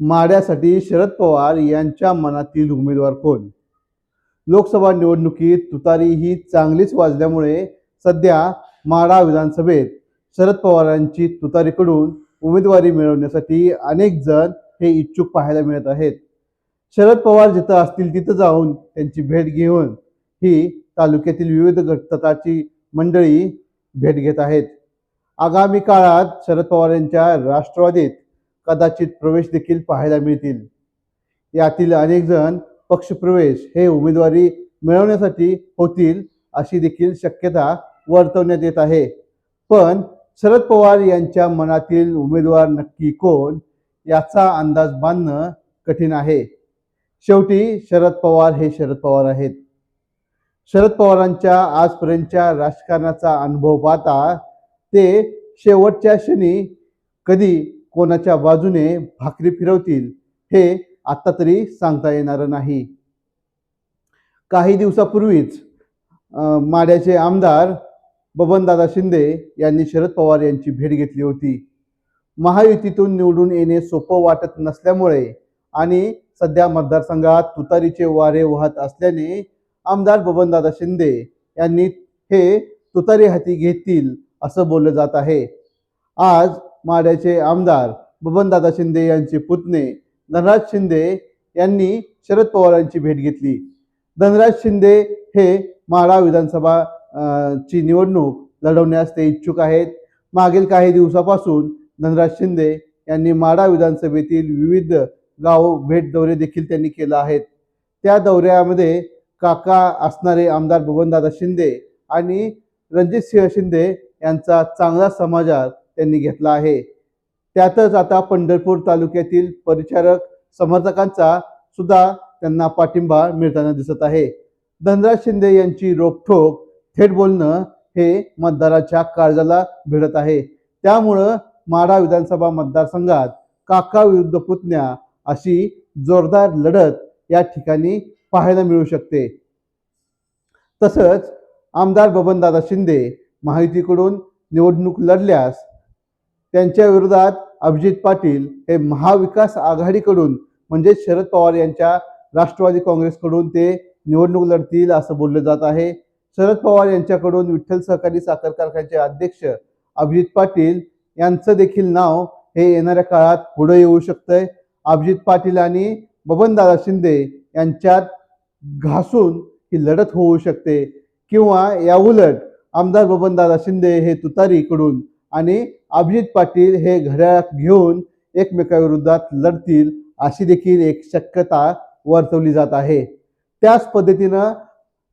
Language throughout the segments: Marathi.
माड्यासाठी शरद पवार यांच्या मनातील उमेदवार कोण? लोकसभा निवडणुकीत तुतारी ही चांगलीच वाजल्यामुळे सध्या माडा विधानसभेत शरद पवारांची तुतारीकडून उमेदवारी मिळवण्यासाठी अनेक जण हे इच्छुक पाहायला मिळत आहेत. शरद पवार जिथं असतील तिथं जाऊन त्यांची भेट घेऊन ही तालुक्यातील विविध गटाची मंडळी भेट घेत आहेत. आगामी काळात शरद पवार यांच्या राष्ट्रवादीत कदाचित प्रवेश देखील पाहायला मिळतील. यातील अनेक जण पक्षप्रवेश हे उमेदवारी मिळवण्यासाठी होतील अशी देखील शक्यता वर्तवण्यात येत आहे. पण शरद पवार यांच्या मनातील उमेदवार नक्की कोण याचा अंदाज बांधणं कठीण आहे. शेवटी शरद पवार हे शरद पवार आहेत. शरद पवारांच्या आजपर्यंतच्या राजकारणाचा अनुभव पाहता ते शेवटच्या क्षणी कधी कोणाच्या बाजूने भाकरी फिरवतील हे आत्ता तरी सांगता येणार नाही. काही दिवसापूर्वीच माड्याचे आमदार बबनदादा शिंदे यांनी शरद पवार यांची भेट घेतली होती. महायुतीतून निवडून येणे सोपं वाटत नसल्यामुळे आणि सध्या मतदारसंघात तुतारीचे वारे वाहत असल्याने आमदार बबनदादा शिंदे यांनी हे तुतारी हाती घेतील असं बोललं जात आहे. आज माड्याचे आमदार बबनदादा शिंदे यांचे पुतणे धनराज शिंदे यांनी शरद पवारांची भेट घेतली. धनराज शिंदे हे माळा विधानसभा ची निवडणूक लढवण्यास ते इच्छुक आहेत. मागील काही दिवसापासून धनराज शिंदे यांनी माडा विधानसभेतील विविध गाव भेट दौरे देखील त्यांनी केला आहेत. त्या दौऱ्यामध्ये काका असणारे आमदार बबनदादा शिंदे आणि रणजित सिंह शिंदे यांचा चांगला समाचार त्यांनी घेतला आहे. त्यातच आता पंढरपूर तालुक्यातील परिचारक समर्थकांचा सुद्धा त्यांना पाठिंबा मिळताना दिसत आहे. धनराज शिंदे यांची रोखठोक थेट बोलणं हे मतदाराच्या काळजाला भिडत आहे. त्यामुळं माढा विधानसभा मतदारसंघात काका विरुद्ध पुतण्या अशी जोरदार लढत या ठिकाणी पाहायला मिळू शकते. तसंच आमदार बबनदादा शिंदे महायुतीकडून निवडणूक लढल्यास त्यांच्या विरोधात अभिजित पाटील हे महाविकास आघाडीकडून म्हणजे शरद पवार यांच्या राष्ट्रवादी काँग्रेसकडून ते निवडणूक लढतील असं बोललं जात आहे. शरद पवार यांच्याकडून विठ्ठल सहकारी साखर कारखान्याचे अध्यक्ष अभिजित पाटील यांचं देखील नाव हे येणाऱ्या काळात पुढे येऊ शकतंय. अभिजित पाटील आणि बबनदादा शिंदे यांच्यात घासून ही लढत होऊ शकते. किंवा याउलट आमदार बबनदादा शिंदे हे तुतारीकडून आणि अभिजित पाटील हे घड्याळात घेऊन एकमेकाविरोधात लढतील अशी देखील एक शक्यता वर्तवली जात आहे. त्याच पद्धतीनं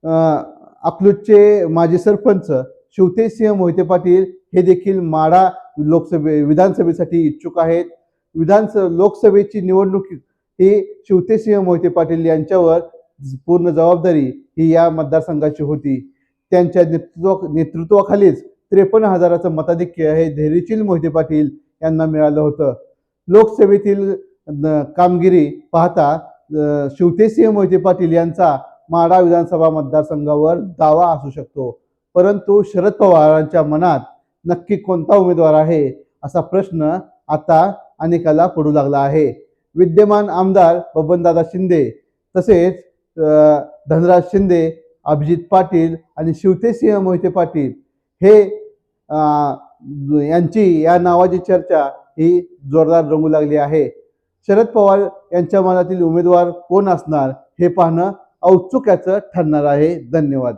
अं, अकलूजचे माजी सरपंच शिवतेजसिंह मोहिते पाटील हे देखील माडा लोकसभे विधानसभेसाठी इच्छुक आहेत. विधानस लोकसभेची निवडणूक ही शिवतेसिंह मोहिते पाटील यांच्यावर पूर्ण जबाबदारी ही या मतदारसंघाची होती. त्यांच्या नेतृत्व नेतृत्वाखालीच त्रेपन्न हजाराचं मताधिक्य हे धैर्यशील मोहिते पाटील यांना मिळालं होतं. लोकसभेतील कामगिरी पाहता शिवतेसिंह मोहिते पाटील यांचा माडा विधानसभा मतदारसंघावर दावा असू शकतो. परंतु शरद पवारांच्या मनात नक्की कोणता उमेदवार आहे असा प्रश्न आता अनेकाला पडू लागला आहे. विद्यमान आमदार बबनदादा शिंदे तसेच धनराज शिंदे अभिजित पाटील आणि शिवतेसिंह मोहिते पाटील हे यांची या नावाची चर्चा ही जोरदार रंगू लागली आहे. शरद पवार यांच्या मनातील उमेदवार कोण असणार हे पाहणं औत्सुक्याचं ठरणार आहे. धन्यवाद.